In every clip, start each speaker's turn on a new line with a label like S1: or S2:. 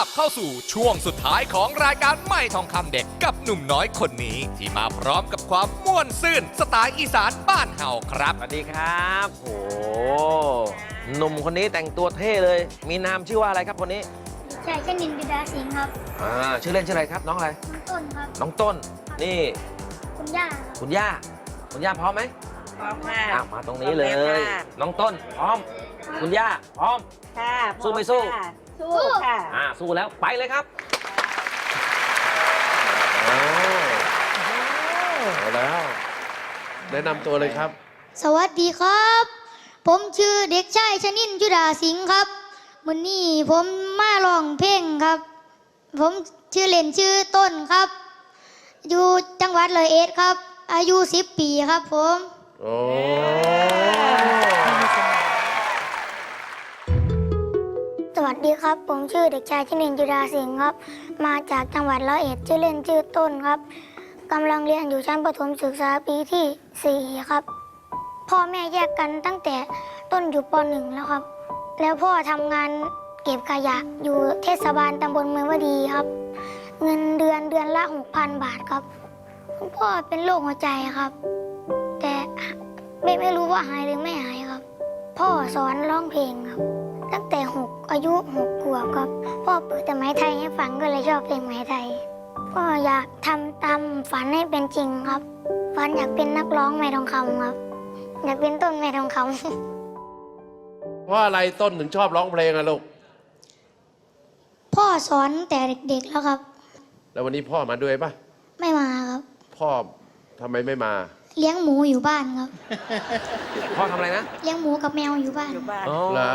S1: ลับเข้าสู่ช่วงสุดท้ายของรายการไม่ทองคำเด็กกับหนุ่มน้อยคนนี้ ที่มาพร้อมกับความม่วนซื่นสไตล์อีสานบ้านเฮาครับ
S2: สวัสดีครับโอ้หนุ่มคนนี้แต่งตัวเท่เลย มีนามชื่อว่าอะไรครับคนนี้
S3: ใช่ชนินบิดาสิงห์ครับ
S2: อ่าชื่อเล่นชื่ออะไรครับน้องอะไร
S3: น้องต้นครับ
S2: น้องต้น นี่
S3: คุณย่าครับ
S2: คุณย่า คุณย่าพร้อมไหม
S4: พร้อมค่ะ
S2: อะมาตรงนี้เลย
S4: พร้อมแล้วค่ะ
S2: น้องต้นพร้อม คุณย่าพร้อม
S4: ค่ะ
S2: สู้ไม่สู้
S4: ค่ะ สู้ค่ะ
S2: อ่าสู้แล้วไปเลยครับอ้าวเอาแล้ว
S5: แนะนำตัวเลยครับ
S3: สวัสดีครับ ผมชื่อเด็กชายชนินจุดาสิงห์ครับวันนี้ผมมาร้องเพลงครับ ผมชื่อเล่นชื่อต้นครับ อยู่จังหวัดเลยเอ็ดครับ อายุสิบปีครับผม
S5: โอ้
S3: วัสดีครับ ผมชื่อเด็กชายชนินจุดาสิงห์ครับ มาจากจังหวัดร้อยเอ็ดชื่อเล่นชื่อต้นครับกำลังเรียนอยู่ชั้นประถมศึกษาปีที่สี่ครับ พ่อแม่แยกกันตั้งแต่ต้นอยู่ปหนึ่งแล้วครับ แล้วพ่อทำงานเก็บขยะอยู่เทศบาลตำบลเมืองวดีครับ เงินเดือนเดือนละหกพันบาทครับ คุณพ่อเป็นโรคหัวใจครับ แต่ไม่ไม่รู้ว่าหายหรือไม่หายครับ พ่อสอนร้องเพลงครับ ตั้งแต่หกอายุหกขวบครับพ่อเปิดแต่ไม้ไทยให้ฟังก็เลยชอบเพลงไม้ไทยพ่ออยากทำตามฝันให้เป็นจริงครับฝันอยากเป็นนักร้องไม้ทองคำครับ อยากเป็นต้นไม้ทองคำ
S5: เพราะอะไรต้นถึงชอบร้องเพลงอะลูก
S3: พ่อสอนแต่เด็กๆแล้วครับ
S5: แล้ววันนี้พ่อมาด้วยปะ
S3: ไม่มาครับ
S5: พ่อทำไมไม่มา
S3: เลี้ยงหมูอยู่บ้านครับ
S2: พ่อทำอะไรนะ
S3: เลี้ยงหมูกับแมวอยู่บ้าน
S4: อยู่บ้าน
S2: อ๋อ
S5: เหรอ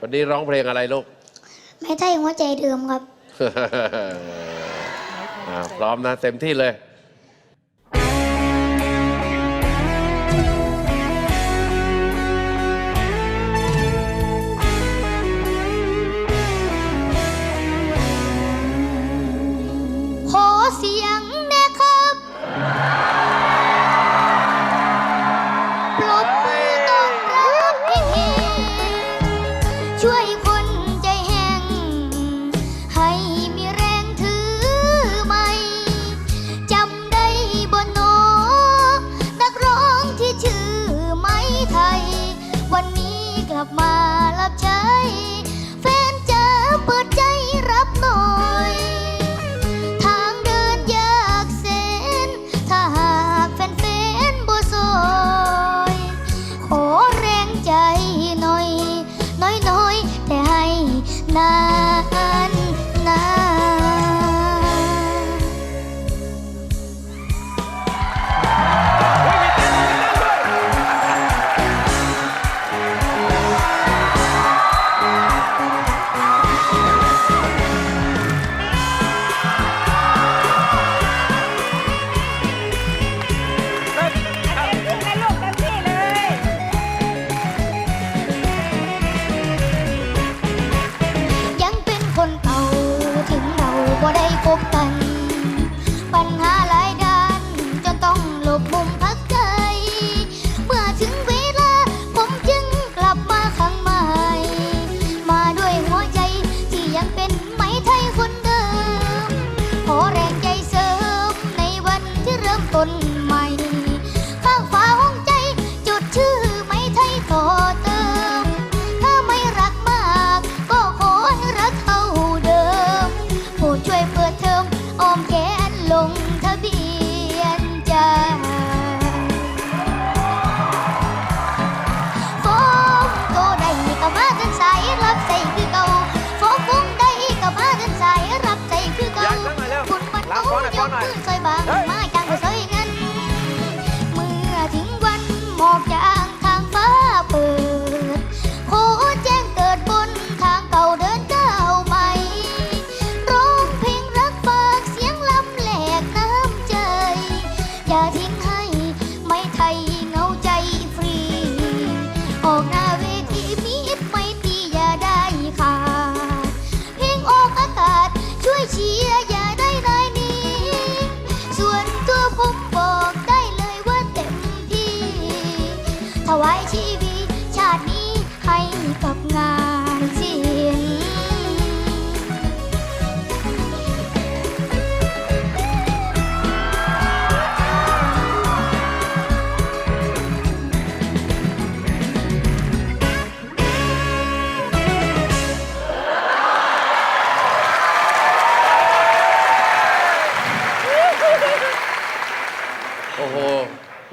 S5: วันนี้ร้องเพลงอะไรลูก
S3: ไม้ไทยหัวใจเดิมครับ
S5: อ่าพร้อมนะ เต็มที่เลย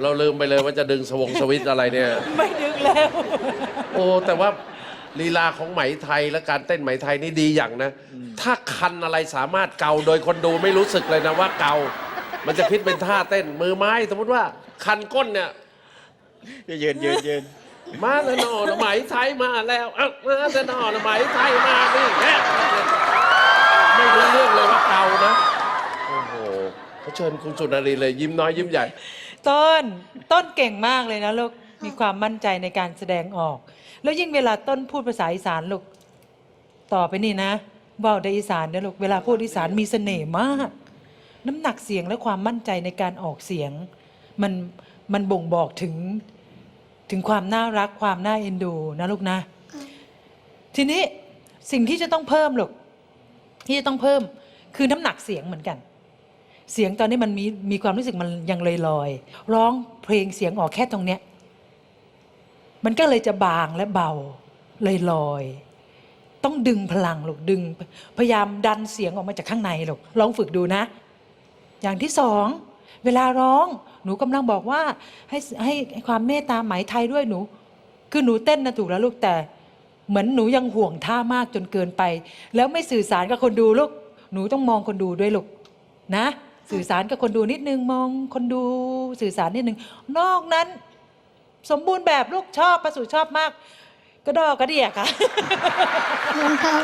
S3: เรา
S6: ลืมไปเลยว่าจะดึงสวงสวิตช์อะไรเนี่ย
S7: ไม่ดึกแล้ว
S6: โอ้แต่ว่าลีลาของไหมไทยและการเต้นไหมไทยนี่ดีอย่างนะ ถ้าคันอะไรสามารถเกาโดยคนดูไม่รู้สึกเลยนะว่าเกา มันจะคิดเป็นท่าเต้นมือไม้ สมมติว่าคันก้นเนี่ย
S8: ยืนยืนยืน
S6: มาแล้วนอไหมไทยมาแล้วเอ้ามาแล้วนอไหมไทยมานี่แม่ไม่รู้เรื่องเลยว่าเกานะ โอ้โห เขาเชิญคุณสุนารีเลยยิ้มน้อยยิ้มใหญ่
S7: ต้นต้นเก่งมากเลยนะลูกมีความมั่นใจในการแสดงออก แล้วยิ่งเวลาต้นพูดภาษาอีสานลูกต่อไปนี่นะเบาในอีสานนะลูกเวลาพูดอีสานมีเสน่ห์มาก น้ำหนักเสียงและความมั่นใจในการออกเสียง มันมันบ่งบอกถึงถึงความน่ารักความน่าเอ็นดูนะลูกนะ ทีนี้สิ่งที่จะต้องเพิ่มลูกที่จะต้องเพิ่มคือน้ำหนักเสียงเหมือนกัน เสียงตอนนี้มันมีมีความรู้สึกมันยังลอยลอยร้องเพลงเสียงออกแค่ตรงเนี้ยมันก็เลยจะบางและเบาเลยลอยต้องดึงพลังลูกดึง พยายามดันเสียงออกมาจากข้างในลูกลองฝึกดูนะ อย่างที่สองเวลาร้องหนูกำลังบอกว่าให้ให้ให้ความเมตตาไหมไทยด้วยหนู คือหนูเต้นนะถูกแล้วลูกแต่ เหมือนหนูยังห่วงท่ามากจนเกินไป แล้วไม่สื่อสารกับคนดูลูกหนูต้องมองคนดูด้วยลูกนะ สื่อสารกับคนดูนิดนึงมองคนดูสื่อสารนิดนึง นอกนั้น สมบูรณ์แบบลูกชอบประสูชอบมาก ก็ดอกกระเดียค่ะ
S3: ขอบคุณครับ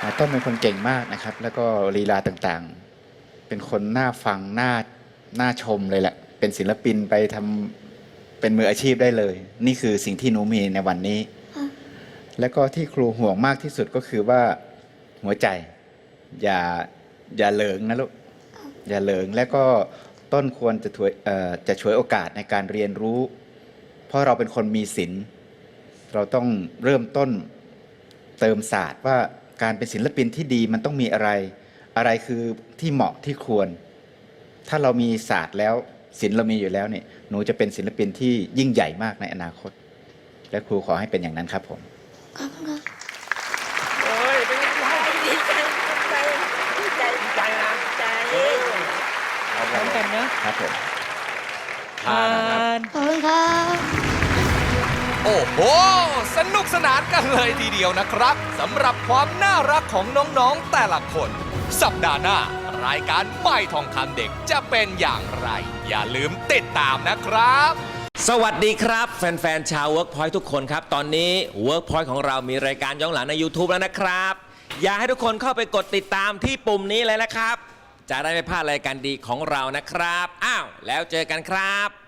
S8: อ่าต้นเป็นคนเก่งมากนะครับ แล้วก็ลีลาต่างๆ เป็นคนน่าฟังน่าน่าชมเลยแหละ เป็นศิลปินไปทำเป็นมืออาชีพได้เลย นี่คือสิ่งที่หนูมีในวันนี้แล้วก็ที่ครูห่วงมากที่สุดก็คือว่าหัวใจ อย่าอย่าเหลิงนะลูกอย่าเหลิงแล้วก็ต้นควรจะถวยจะช่วยโอกาสในการเรียนรู้ เพราะเราเป็นคนมีศีลเราต้องเริ่มต้นเติมศาสตร์ว่าการเป็นศิลปินที่ดีมันต้องมีอะไร อะไรคือที่เหมาะที่ควร ถ้าเรามีศาสตร์แล้วศิลป์เรามีอยู่แล้วเนี่ยหนูจะเป็นศิลปินที่ยิ่งใหญ่มากในอนาคต และครูขอให้เป็นอย่างนั้นครับผม
S3: ขอบคุณครับ
S4: เฮ้ย เป็นไงล่ะ
S7: ดีใจใจใจ
S4: ดีใจนะ
S7: ใจ
S4: เอา
S7: พร้อมกันนะ
S8: ครับผม
S4: ผ่านนะครับ
S7: น
S3: ขอบคุณครับ
S1: โอ้โห สนุกสนานกันเลยทีเดียวนะครับสำหรับความน่ารักของน้องๆแต่ละคน สัปดาห์หน้ารายการไม่ทองคำเด็กจะเป็นอย่างไร อย่าลืมติดตามนะครับ
S2: สวัสดีครับ แฟนๆ ชาว Workpoint ทุกคนครับ ตอนนี้ Workpoint ของเรามีรายการย้อนหลังใน YouTube แล้วนะครับ อยากให้ทุกคนเข้าไปกดติดตามที่ปุ่มนี้เลยนะครับ จะได้ไม่พลาดรายการดีของเรานะครับ อ้าว แล้วเจอกันครับ